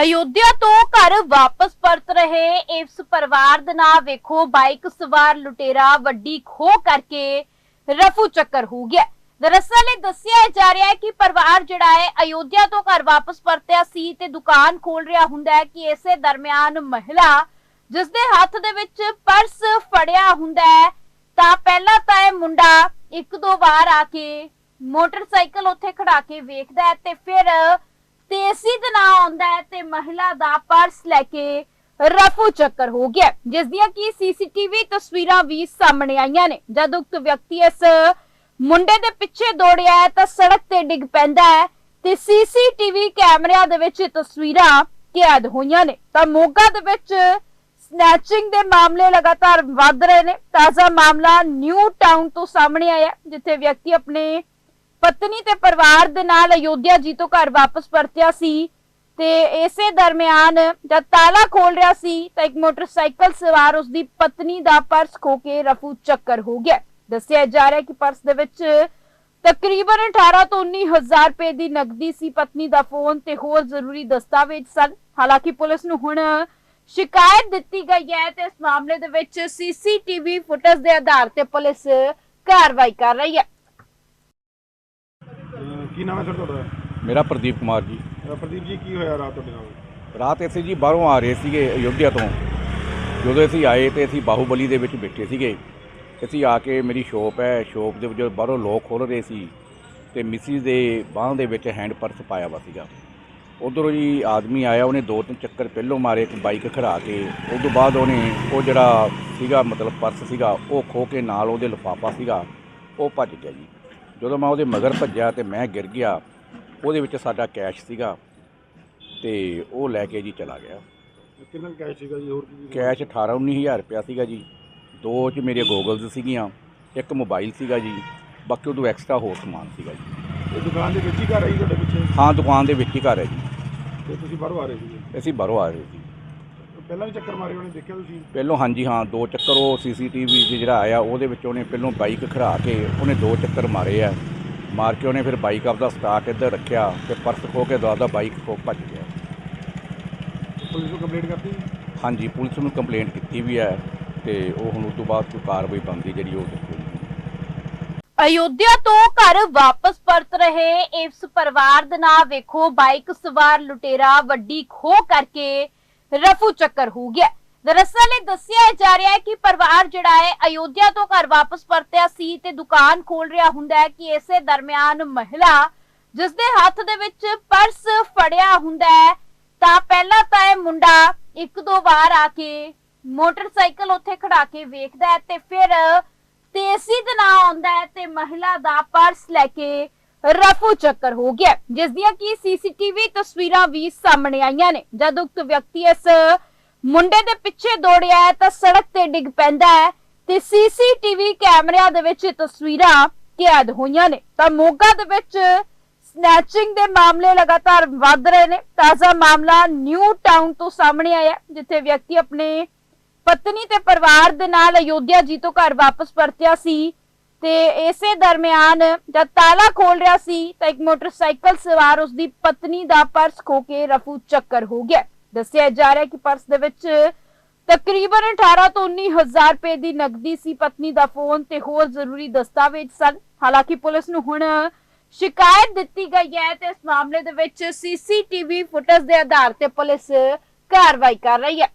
ਅਯੋਧਿਆ ਤੋਂ ਘਰ ਵਾਪਸ ਪਰਤ ਰਹੇ ਇਸ ਪਰਿਵਾਰ ਦੇ ਨਾਲ ਵੇਖੋ, ਬਾਈਕ ਸਵਾਰ ਲੁਟੇਰਾ ਵੱਡੀ ਖੋਹ ਕਰਕੇ ਰਫੂ ਚੱਕਰ ਹੋ ਗਿਆ। ਦਰਅਸਲ ਇਹ ਦੱਸਿਆ ਜਾ ਰਿਹਾ ਹੈ ਕਿ ਪਰਿਵਾਰ ਜਿਹੜਾ ਹੈ ਅਯੋਧਿਆ ਤੋਂ ਘਰ ਵਾਪਸ ਪਰਤਿਆ ਸੀ ਤੇ ਦੁਕਾਨ ਖੋਲ ਰਿਹਾ ਹੁੰਦਾ ਹੈ ਕਿ ਇਸੇ ਦਰਮਿਆਨ ਮਹਿਲਾ ਜਿਸ ਦੇ ਹੱਥ ਦੇ ਵਿੱਚ ਪਰਸ ਫੜਿਆ ਹੁੰਦਾ ਹੈ, ਤਾਂ ਪਹਿਲਾਂ ਤਾਂ ਇਹ ਮੁੰਡਾ ਇੱਕ ਦੋ ਵਾਰ ਆ ਕੇ ਮੋਟਰਸਾਈਕਲ ਉੱਥੇ ਖੜਾ ਕੇ ਵੇਖਦਾ ਹੈ ਤੇ ਫਿਰ ਤੇਜ਼ੀ ਦੇ ਆਉਂਦਾ ਹੈ ਤੇ ਮਹਿਲਾ ਦਾ ਪਰਸ ਲੈ ਕੇ ਰਫੂ ਚੱਕਰ ਹੋ ਗਿਆ ਜਿਸ ਦੀਆਂ ਕੀ ਸੀਸੀਟੀਵੀ ਤਸਵੀਰਾਂ ਵੀ ਸਾਹਮਣੇ ਆਈਆਂ ਨੇ। ਜਦ ਉਕਤ ਵਿਅਕਤੀ ਇਸ ਮੁੰਡੇ ਦੇ ਪਿੱਛੇ ਦੌੜਿਆ ਹੈ ਤਾਂ ਸੜਕ ਤੇ ਡਿੱਗ ਪੈਂਦਾ ਹੈ ਤੇ ਸੀਸੀਟੀਵੀ ਕੈਮਰਿਆਂ ਦੇ ਵਿੱਚ ਤਸਵੀਰਾਂ ਕੈਦ ਹੋਈਆਂ ਨੇ। ਤਾਂ ਮੋਗਾ ਦੇ ਵਿੱਚ ਸਨੈਚਿੰਗ ਦੇ ਮਾਮਲੇ ਲਗਾਤਾਰ ਵੱਧ ਰਹੇ ਨੇ। ਤਾਜ਼ਾ ਮਾਮਲਾ ਨਿਊ ਟਾਊਨ ਤੋਂ ਸਾਹਮਣੇ ਆਇਆ ਜਿੱਥੇ ਵਿਅਕਤੀ ਆਪਣੇ ਪਤਨੀ ਤੇ ਪਰਿਵਾਰ ਦੇ ਨਾਲ ਅਯੋਧਿਆ ਜੀ ਤੋਂ ਘਰ ਵਾਪਸ ਪਰਤਿਆ ਸੀ ਤੇ ਇਸੇ ਦਰਮਿਆਨ ਜਦ ਤਾਲਾ ਖੋਲ ਰਿਹਾ ਸੀ ਤਾਂ ਇੱਕ ਮੋਟਰਸਾਈਕਲ ਸਵਾਰ ਉਸ ਦੀ ਪਤਨੀ ਦਾ ਪਰਸ ਖੋ ਕੇ ਰਫੂ ਚੱਕਰ ਹੋ ਗਿਆ। ਦੱਸਿਆ ਜਾ ਰਿਹਾ ਕਿ ਪਰਸ ਦੇ ਵਿੱਚ ਤਕਰੀਬਨ 18 ਤੋਂ 19 ਹਜ਼ਾਰ ਰੁਪਏ ਦੀ ਨਕਦੀ ਸੀ। ਪਤਨੀ ਦਾ ਫੋਨ ਤੇ ਹੋਰ ਜ਼ਰੂਰੀ ਦਸਤਾਵੇਜ਼ ਸਨ। ਹਾਲਾਂਕਿ ਪੁਲਿਸ ਨੂੰ ਹੁਣ ਸ਼ਿਕਾਇਤ ਦਿੱਤੀ ਗਈ ਹੈ ਤੇ ਇਸ ਮਾਮਲੇ ਦੇ ਵਿੱਚ ਸੀਸੀਟੀਵੀ ਫੁਟੇਜ ਦੇ ਆਧਾਰ ਤੇ ਪੁਲਿਸ ਕਾਰਵਾਈ ਕਰ ਰਹੀ ਹੈ। ਕੀ ਨਾਮ ਹੈ ਸਰ ਤੁਹਾਡਾ? ਮੇਰਾ ਪ੍ਰਦੀਪ ਕੁਮਾਰ ਜੀ। ਪ੍ਰਦੀਪ ਜੀ ਕੀ ਹੋਇਆ ਰਾਤ ਤੁਹਾਡੇ ਨਾਲ? ਰਾਤ ਅਸੀਂ ਜੀ ਬਾਹਰੋਂ ਆ ਰਹੇ ਸੀਗੇ ਅਯੋਧਿਆ ਤੋਂ। ਜਦੋਂ ਅਸੀਂ ਆਏ ਤੇ ਅਸੀਂ ਬਾਹੂਬਲੀ ਦੇ ਵਿੱਚ ਬੈਠੇ ਸੀਗੇ। ਅਸੀਂ ਆ ਕੇ ਮੇਰੀ ਸ਼ੋਪ ਹੈ ਸ਼ੋਪ ਦੇ ਵਿੱਚ ਬਾਹਰੋਂ ਲੋਕ ਖੋਲ ਰਹੇ ਸੀ ਤੇ ਮਿਸਿਸ ਦੇ ਬਾਹਾਂ ਦੇ ਵਿੱਚ ਹੈਂਡ ਪਰਸ ਪਾਇਆ ਵਾ ਸੀਗਾ। ਉਧਰੋਂ ਜੀ ਆਦਮੀ ਆਇਆ ਉਹਨੇ ਦੋ ਤਿੰਨ ਚੱਕਰ ਪਹਿਲੋਂ ਮਾਰੇ ਇੱਕ ਬਾਈਕ ਖੜਾ ਕੇ ਉਸ ਤੋਂ ਬਾਅਦ ਉਹਨੇ ਉਹ ਜਿਹੜਾ ਸੀਗਾ ਮਤਲਬ ਪਰਸ ਸੀਗਾ ਉਹ ਖੋ ਕੇ ਨਾਲ ਉਹਦੇ ਲਿਫਾਫਾ ਸੀਗਾ ਉਹ ਭੱਜ ਗਿਆ ਜੀ। ਜਦੋਂ ਮੈਂ ਉਹਦੇ ਮਗਰ ਭੱਜਿਆ ਤੇ ਮੈਂ ਗਿਰ ਗਿਆ ਉਹਦੇ ਵਿੱਚ ਸਾਡਾ ਕੈਸ਼ ਸੀਗਾ ਤੇ ਉਹ ਲੈ ਕੇ ਜੀ ਚਲਾ ਗਿਆ। ਕਿੰਨਾ ਕੈਸ਼ ਸੀਗਾ ਜੀ? ਹੋਰ ਕੀ ਕੈਸ਼ 18 19000 ਰੁਪਇਆ ਸੀਗਾ ਜੀ। ਦੋ ਚ ਮੇਰੇ ਗੋਗਲਸ ਸੀਗੀਆਂ ਇੱਕ ਮੋਬਾਈਲ ਸੀਗਾ ਜੀ ਬਾਕੀ ਉਦੋਂ ਐਕਸਟਰਾ ਹੋਰ ਸਮਾਨ ਸੀਗਾ ਜੀ। ਇਹ ਦੁਕਾਨ ਦੇ ਵਿੱਚ ਹੀ ਘਰ ਹੈ ਜੀ ਤੁਹਾਡੇ ਪਿੱਛੇ? ਹਾਂ ਦੁਕਾਨ ਦੇ ਵਿੱਚ ਹੀ ਘਰ ਹੈ ਜੀ। ਤੇ ਤੁਸੀਂ ਬਾਹਰੋਂ ਆ ਰਹੇ ਸੀਗੇ? ਅਸੀਂ ਬਾਹਰੋਂ ਆ ਰਹੇ ਸੀ। ਪਹਿਲਾਂ ਵੀ ਚੱਕਰ ਮਾਰੇ ਉਹਨੇ ਦੇਖਿਆ ਤੁਸੀਂ? ਪਹਿਲੋਂ ਹਾਂਜੀ ਹਾਂ ਦੋ ਚੱਕਰ ਉਹ ਸੀਸੀਟੀਵੀ ਜਿਹੜਾ ਆਇਆ ਉਹਦੇ ਵਿੱਚ ਉਹਨੇ ਪਹਿਲੋਂ ਬਾਈਕ ਖੜਾ ਕੇ ਉਹਨੇ ਦੋ ਚੱਕਰ ਮਾਰੇ ਆ। ਮਾਰ ਕੇ ਉਹਨੇ ਫਿਰ ਬਾਈਕ ਆਪਦਾ ਸਟਾਰਟ ਇੱਧਰ ਰੱਖਿਆ ਤੇ ਪਰਸ ਖੋ ਕੇ ਦੁਆਦਾ ਬਾਈਕ ਖੋ ਭੱਜ ਗਿਆ। ਪੁਲਿਸ ਨੂੰ ਕੰਪਲੇਂਟ ਕਰਤੀ? ਹਾਂਜੀ ਪੁਲਿਸ ਨੂੰ ਕੰਪਲੇਂਟ ਕੀਤੀ ਵੀ ਹੈ ਤੇ ਉਹ ਹੁਣ ਉਸ ਤੋਂ ਬਾਅਦ ਕੋਈ ਕਾਰਵਾਈ ਬਣਦੀ ਜਿਹੜੀ ਉਹ ਦੇਖੋ। ਅਯੋਧਿਆ ਤੋਂ ਘਰ ਵਾਪਸ ਪਰਤ ਰਹੇ ਇਸ ਪਰਿਵਾਰ ਦੇ ਨਾਲ ਵੇਖੋ ਬਾਈਕ ਸਵਾਰ ਲੁਟੇਰਾ ਵੱਡੀ ਖੋਹ ਕਰਕੇ ਰਫੂ ਚੱਕਰ ਹੋ ਗਿਆ। ਦਰਅਸਲ ਇਹ ਦੱਸਿਆ ਜਾ ਰਿਹਾ ਹੈ ਕਿ ਪਰਿਵਾਰ ਜਿਹੜਾ ਹੈ ਅਯੋਧਿਆ ਤੋਂ ਘਰ ਵਾਪਸ ਪਰਤਿਆ ਸੀ ਤੇ ਦੁਕਾਨ ਖੋਲ ਰਿਹਾ ਹੁੰਦਾ ਹੈ ਕਿ ਇਸੇ ਦਰਮਿਆਨ ਮਹਿਲਾ ਜਿਸ ਦੇ ਹੱਥ ਦੇ ਵਿੱਚ ਪਰਸ ਫੜਿਆ ਹੁੰਦਾ ਹੈ, ਤਾਂ ਪਹਿਲਾਂ ਤਾਂ ਇਹ ਮੁੰਡਾ ਇੱਕ ਦੋ ਵਾਰ ਆ ਕੇ ਮੋਟਰਸਾਈਕਲ ਉੱਥੇ ਖੜਾ ਕੇ ਵੇਖਦਾ ਹੈ ਤੇ ਫਿਰ ਤੇਜ਼ੀ ਦੇ ਨਾਲ ਆਉਂਦਾ ਹੈ ਤੇ ਮਹਿਲਾ ਦਾ ਪਰਸ ਲੈ ਕੇ ਰਫੂ ਚੱਕਰ ਹੋ ਗਿਆ ਜਿਸ ਦੀਆਂ ਕੀ ਸੀਸੀਟੀਵੀ ਤਸਵੀਰਾਂ ਵੀ ਸਾਹਮਣੇ ਆਈਆਂ ਨੇ। ਜਦ ਉਕਤ ਵਿਅਕਤੀ ਇਸ ਮੁੰਡੇ ਦੇ ਪਿੱਛੇ ਦੌੜਿਆ ਤਾਂ ਸੜਕ ਤੇ ਡਿੱਗ ਪੈਂਦਾ ਹੈ ਤੇ ਸੀਸੀਟੀਵੀ ਕੈਮਰਿਆਂ ਦੇ ਵਿੱਚ ਤਸਵੀਰਾਂ ਕੈਦ ਹੋਈਆਂ ਨੇ। ਤਾਂ ਮੋਗਾ ਦੇ ਵਿੱਚ ਸਨੈਚਿੰਗ ਦੇ ਮਾਮਲੇ ਲਗਾਤਾਰ ਵੱਧ ਰਹੇ ਨੇ। ਤਾਜ਼ਾ ਮਾਮਲਾ ਨਿਊ ਟਾਊਨ ਤੋਂ ਸਾਹਮਣੇ ਆਇਆ ਜਿੱਥੇ ਵਿਅਕਤੀ ਆਪਣੇ ਪਤਨੀ ਤੇ ਪਰਿਵਾਰ ਦੇ ਨਾਲ ਅਯੋਧਿਆ ਜੀ ਤੋਂ ਘਰ ਵਾਪਸ ਪਰਤਿਆ ਸੀ। ਤੇ ਇਸੇ ਦਰਮਿਆਨ ਜਦ ਤਾਲਾ ਖੋਲ ਰਿਹਾ ਸੀ ਤਾਂ ਇੱਕ ਮੋਟਰਸਾਈਕਲ ਸਵਾਰ ਉਸ ਦੀ ਪਤਨੀ ਦਾ ਪਰਸ ਖੋ ਕੇ ਰਫੂ ਚੱਕਰ ਹੋ ਗਿਆ। ਦੱਸਿਆ ਜਾ ਰਿਹਾ ਕਿ ਪਰਸ ਦੇ ਵਿੱਚ ਤਕਰੀਬਨ 18 ਤੋਂ 19 ਹਜ਼ਾਰ ਰੁਪਏ ਦੀ ਨਕਦੀ ਸੀ। ਪਤਨੀ ਦਾ ਫੋਨ ਤੇ ਹੋਰ ਜ਼ਰੂਰੀ ਦਸਤਾਵੇਜ਼ ਸਨ। ਹਾਲਾਂਕਿ ਪੁਲਿਸ ਨੂੰ ਹੁਣ ਸ਼ਿਕਾਇਤ ਦਿੱਤੀ ਗਈ ਹੈ ਤੇ ਇਸ ਮਾਮਲੇ ਦੇ ਵਿੱਚ ਸੀਸੀਟੀਵੀ ਫੁਟੇਜ ਦੇ ਆਧਾਰ ਤੇ ਪੁਲਿਸ ਕਾਰਵਾਈ ਕਰ ਰਹੀ ਹੈ।